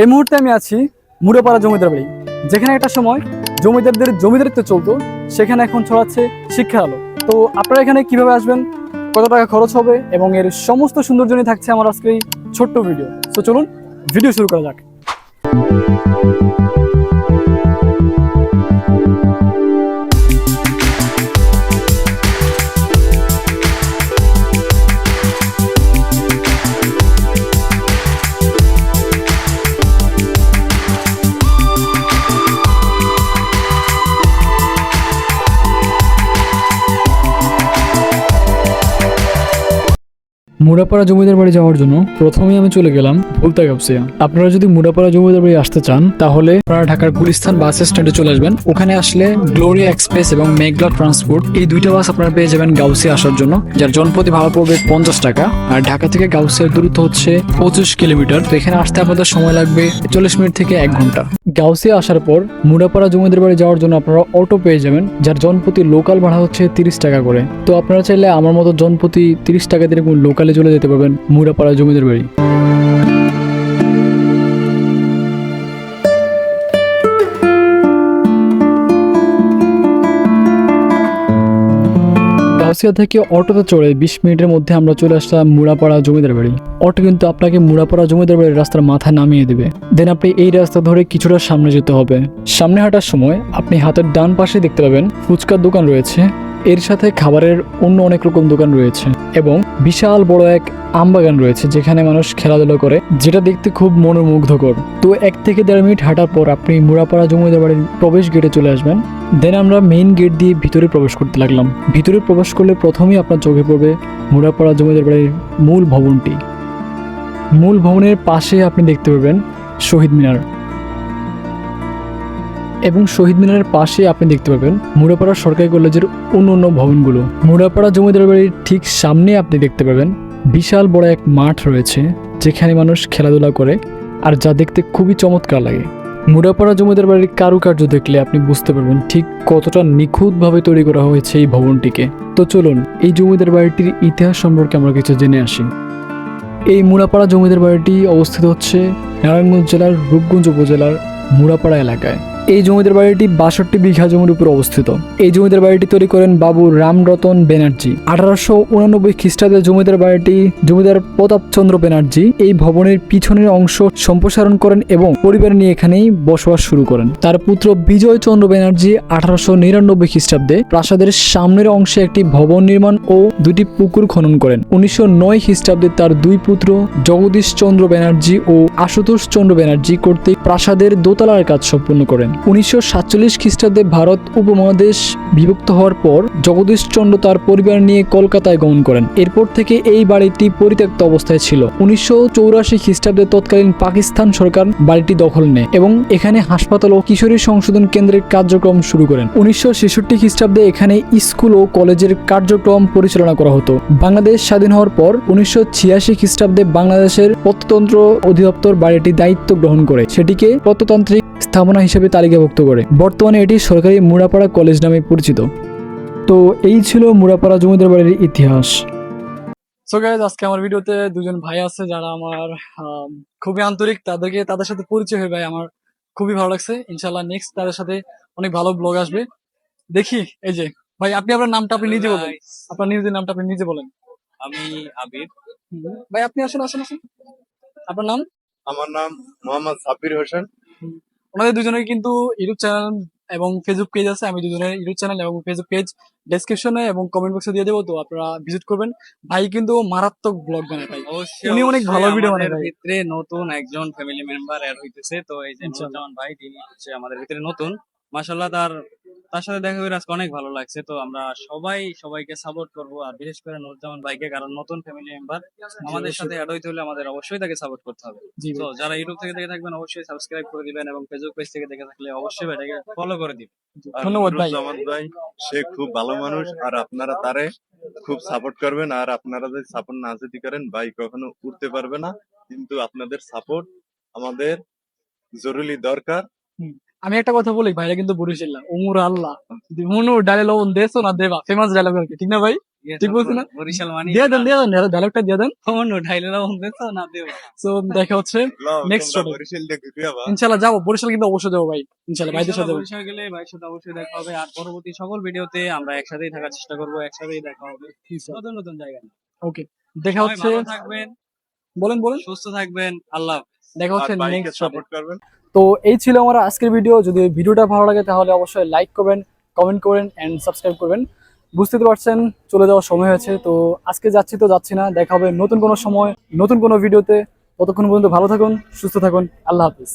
এই মুহূর্তে আমি আছি মুড়েপাড়া জমিদার বাড়ি। যেখানে একটা সময় জমিদারদের জমিদারিত্ব চলতো, সেখানে এখন ছড়াচ্ছে শিক্ষা আলো। তো আপনারা এখানে কীভাবে আসবেন, কত টাকা খরচ হবে এবং এর সমস্ত সৌন্দর্য নিয়ে থাকছে আমার আজকে এই ছোট্ট ভিডিও তো চলুন ভিডিও শুরু করা যাক। মুড়াপাড়া জমিদার বাড়ি যাওয়ার জন্য প্রথমেই আমি চলে গেলাম ভুলতা গাবসিয়া আপনারা যদি মুড়াপাড়া জমিদার বাড়ি আসতে চান, তাহলে আপনারা ঢাকার গুলিস্তান বাস স্ট্যান্ডে চলে আসবেন। ওখানে আসলে গ্লোরিয়া এক্সপ্রেস এবং মেঘলা ট্রান্সপোর্ট, এই দুইটা বাস আপনারা পেয়ে যাবেন গাউসিয়া আসার জন্য, যার জনপ্রতি ভাড়া পড়বে পঞ্চাশ টাকা। আর ঢাকা থেকে গাউসিয়ার দূরত্ব হচ্ছে পঁচিশ কিলোমিটার। তো এখানে আসতে আপনাদের সময় লাগবে চল্লিশ মিনিট থেকে এক ঘণ্টা। গাউসিয়া আসার পর মুড়াপাড়া জমিদার বাড়ি যাওয়ার জন্য আপনারা অটো পেয়ে যাবেন, যার জনপ্রতি লোকাল ভাড়া হচ্ছে তিরিশ টাকা করে। তো আপনারা চাইলে আমার মতো জনপ্রতি তিরিশ টাকা দিয়ে লোকালে চলে যেতে পারবেন মুড়াপাড়া জমিদার বাড়ি। গাউসিয়া থেকে অটোতে চড়ে বিশ মিনিটের মধ্যে আমরা চলে আসলাম মুড়াপাড়া জমিদার বাড়ি। অটো কিন্তু আপনাকে মুড়াপাড়া জমিদার বাড়ির রাস্তার মাথায় নামিয়ে দেবে। দেন আপনি এই রাস্তা ধরে কিছুটা সামনে যেতে হবে। সামনে হাঁটার সময় আপনি হাতের ডান পাশে দেখতে পাবেন ফুচকার দোকান রয়েছে। এর সাথে খাবারের অন্য অনেক রকম দোকান রয়েছে এবং বিশাল বড় এক আমবাগান রয়েছে যেখানে মানুষ খেলাধুলা করে, যেটা দেখতে খুব মনোমুগ্ধকর। তো এক থেকে দেড় মিনিট হাঁটার পর আপনি মুড়াপাড়া জমিদার বাড়ির প্রবেশ গেটে চলে আসবেন। দেন আমরা মেইন গেট দিয়ে ভিতরে প্রবেশ করতে লাগলাম। ভিতরে প্রবেশ করলে প্রথমেই আপনার চোখে পড়বে মুড়াপাড়া জমিদার বাড়ির মূল ভবনটি। মূল ভবনের পাশে আপনি দেখতে পাবেন শহীদ মিনার। এবং শহীদ মিনারের পাশে আপনি দেখতে পাবেন মুড়াপাড়া সরকারি কলেজের অন্য অন্য ভবনগুলো। মুড়াপাড়া জমিদার বাড়ির ঠিক সামনে আপনি দেখতে পাবেন বিশাল বড় এক মাঠ রয়েছে, যেখানে মানুষ খেলাধুলা করে আর যা দেখতে খুবই চমৎকার লাগে। মুড়াপাড়া জমিদার বাড়ির কারুকার্য দেখলে আপনি বুঝতে পারবেন ঠিক কতটা নিখুঁতভাবে তৈরি করা হয়েছে এই ভবনটিকে। তো চলুন, এই জমিদার বাড়িটির ইতিহাস সম্পর্কে আমরা কিছু জেনে আসি। এই মুড়াপাড়া জমিদার বাড়িটি অবস্থিত হচ্ছে নারায়ণগঞ্জ জেলার রূপগঞ্জ উপজেলার মুড়াপাড়া এলাকায়। এই জমিদার বাড়িটি বাষট্টি বিঘা জমির উপর অবস্থিত। এই জমিদার বাড়িটি তৈরি করেন বাবু রামরতন ব্যানার্জি আঠারোশো উনানব্বই খ্রিস্টাব্দে জমিদার বাড়িটি জমিদার প্রতাপচন্দ্র ব্যানার্জি এই ভবনের পিছনের অংশ সম্প্রসারণ করেন এবং পরিবার নিয়ে এখানেই বসবাস শুরু করেন। তার পুত্র বিজয় চন্দ্র ব্যানার্জি আঠারোশো নিরানব্বই খ্রিস্টাব্দে প্রাসাদের সামনের অংশে একটি ভবন নির্মাণ ও দুটি পুকুর খনন করেন। উনিশশো নয় খ্রিস্টাব্দে তার দুই পুত্র জগদীশ চন্দ্র ব্যানার্জি ও আশুতোষ চন্দ্র ব্যানার্জি কর্তৃক প্রাসাদের দোতলার কাজ সম্পূর্ণ করেন। উনিশশো সাতচল্লিশ খ্রিস্টাব্দে ভারত উপমহাদেশ বিভক্ত হওয়ার পর জগদীশ চন্দ্র তার পরিবার নিয়ে কলকাতায় গমন করেন। এরপর থেকে এই বাড়িটি পরিত্যক্ত অবস্থায় ছিল। উনিশশো চৌরাশি খ্রিস্টাব্দে তৎকালীন পাকিস্তান সরকার বাড়িটি দখল নেয় এবং এখানে হাসপাতাল ও কিশোরী সংশোধন কেন্দ্রের কার্যক্রম শুরু করেন। উনিশশো ছেষট্টি খ্রিস্টাব্দে এখানে স্কুল ও কলেজের কার্যক্রম পরিচালনা করা হতো। বাংলাদেশ স্বাধীন হওয়ার পর উনিশশো ছিয়াশি খ্রিস্টাব্দে বাংলাদেশের প্রত্নতন্ত্র অধিদপ্তর বাড়িটি দায়িত্ব গ্রহণ করে। সেটিকে প্রত্নতান্ত্রিক স্থাপনা হিসেবে তালিকাভুক্ত করে। বর্তমানে এটি সরকারি মুড়াপাড়া কলেজ নামে পরিচিত। তো এই ছিল মুড়াপাড়া জমিদার বাড়ির ইতিহাস। সো গাইজ আজকে আমার ভিডিওতে দুজন ভাই আছে যারা আমার আম, খুবই আন্তরিক। তাদেরকে তাদের সাথে পরিচয় হয়ে ভাই আমার খুবই ভালো লাগছে। ইনশাল্লাহ নেক্সট তাদের সাথে অনেক ভালো ব্লগ আসবে। দেখি এই যে ভাই আপনি আপনার নামটা আপনি নিজে বলেন। আপনার নিজের নামটা আপনি নিজে বলেন। আমি আবির। ভাই আপনি আসেন আসেন আসেন। আপনার নাম? আমার নাম মোহাম্মদ সাব্বির হোসেন। ওনাদের দুজনের কিন্তু ইউটিউব চ্যানেল এবং ফেসবুক পেজ আছে আমি দুজনের ইউটিউব চ্যানেল এবং ফেসবুক পেজ ডেসক্রিপশনে এবং কমেন্ট বক্সে দিয়ে দেবো তো আপনারা ভিজিট করবেন ভাই কিন্তু মারাত্মক ব্লগ বানায় ভাই উনি অনেক ভালো ভিডিও বানায় ভাই। ভিতরে নতুন একজন ফ্যামিলি মেম্বার এড হইতেছে তো এই যে ইনশাআল্লাহ। ভাই তিনি হচ্ছে আমাদের ভিতরে নতুন মাশাল্লাহ তার তার সাথে দেখা করে আজকে অনেক ভালো লাগছে। তো আমরা সবাই সবাইকে সাপোর্ট করব আর বিশেষ করে নুরজামান ভাইকে কারণ নতুন ফ্যামিলি মেম্বার আমাদের সাথে অ্যাড হইতে হলে আমাদের অবশ্যই তাকে সাপোর্ট করতে হবে। তো যারা ইউটিউব থেকে দেখে থাকবেন অবশ্যই সাবস্ক্রাইব করে দিবেন এবং ফেসবুক পেজ থেকে দেখে থাকলে অবশ্যই ভাইটাকে ফলো করে দিবেন। ধন্যবাদ ভাই। ভাই সে খুব ভালো মানুষ আর আপনারা তারে খুব সাপোর্ট করবেন আর আপনারা যদি সাপোর্ট না যদি করেন ভাই কখনো উঠতে পারবে না। কিন্তু আপনাদের সাপোর্ট আমাদের জরুরি দরকার। আমি একটা কথা বলি ভাইরা কিন্তু বরিশাল্লা উমুর আল্লাহ। মনু ডালে লবণ দেছো না দেবা ফেমাস ডায়লগ আর কি ঠিক না ভাই? ঠিক বলছি না? বরিশাল মানে দিয়ে দেন দিয়ে দেন ডায়লগটা দিয়ে দেন। কোন ঢাইলেরা বলতে তো না দেব। তো দেখা হচ্ছে Next তোমরা বরিশাল ঘুরে যাবা। ইনশাল্লাহ যাব বরিশাল কিন্তু অবশ্যই যাব ভাই। ইনশাল্লাহ ভাইদের সাথে যাব। বরিশাল গেলে ভাইয়ের সাথে অবশ্যই দেখা হবে। আর পরবর্তী সকল ভিডিওতে আমরা একসাথেই থাকার চেষ্টা করব একসাথেই দেখা হবে। নতুন নতুন জায়গায়। ওকে দেখা হচ্ছে। থাকবেন। বলেন বলেন। সুস্থ থাকবেন। আল্লাহ হাফেজ। দেখা হচ্ছে নেক্সট সাপোর্ট করবেন। তো এই ছিল আমার আজকের ভিডিও যদি ভিডিওটা ভালো লাগে তাহলে অবশ্যই লাইক করবেন কমেন্ট করবেন এন্ড সাবস্ক্রাইব করবেন। বুঝতে পারছেন চলে যাওয়ার সময় হয়েছে তো আজকে যাচ্ছি তো যাচ্ছি না দেখা হবে নতুন কোনো সময় নতুন কোনো ভিডিওতে ততক্ষণ পর্যন্ত ভালো থাকুন সুস্থ থাকুন আল্লাহ হাফিজ।